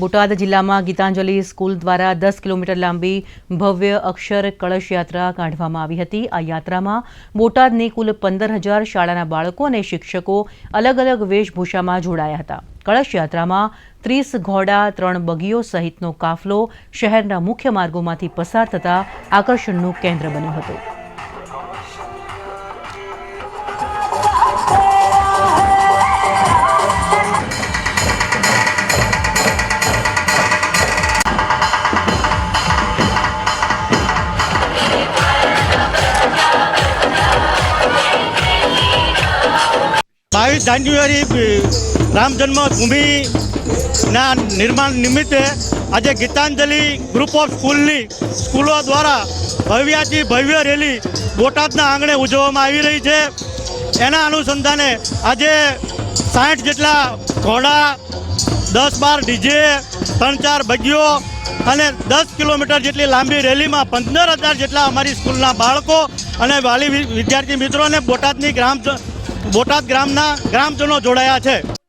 બોટાદ જિલ્લામાં ગીતાંજલિ સ્કૂલ દ્વારા દસ કિલોમીટર લાંબી ભવ્ય અક્ષર કળશ યાત્રા કાઢવામાં આવી હતી. આ યાત્રામાં બોટાદની કુલ પંદર હજાર શાળાના બાળકો અને શિક્ષકો અલગ અલગ વેશભૂષામાં જોડાયા હતા. કળશ યાત્રામાં ત્રીસ ઘોડા, ત્રણ બગીઓ સહિતનો કાફલો શહેરના મુખ્ય માર્ગોમાંથી પસાર થતા આકર્ષણનું કેન્દ્ર બન્યું હતો. બાવીસ જાન્યુઆરી રામ જન્મભૂમિના નિર્માણ નિમિત્તે આજે ગીતાંજલિ ગ્રુપ ઓફ સ્કૂલની સ્કૂલો દ્વારા ભવ્યાથી ભવ્ય રેલી બોટાદના આંગણે ઉજવવામાં આવી રહી છે. એના અનુસંધાને આજે સાઠ જેટલા ઘોડા, દસ બાર ડીજે, ત્રણ ચાર બગીઓ અને દસ કિલોમીટર જેટલી લાંબી રેલીમાં પંદર હજાર જેટલા અમારી સ્કૂલના બાળકો અને વાલી વિદ્યાર્થી મિત્રો અને બોટાદની ગ્રામ બોટાદ ગ્રામના ગ્રામજનો જોડાયા છે.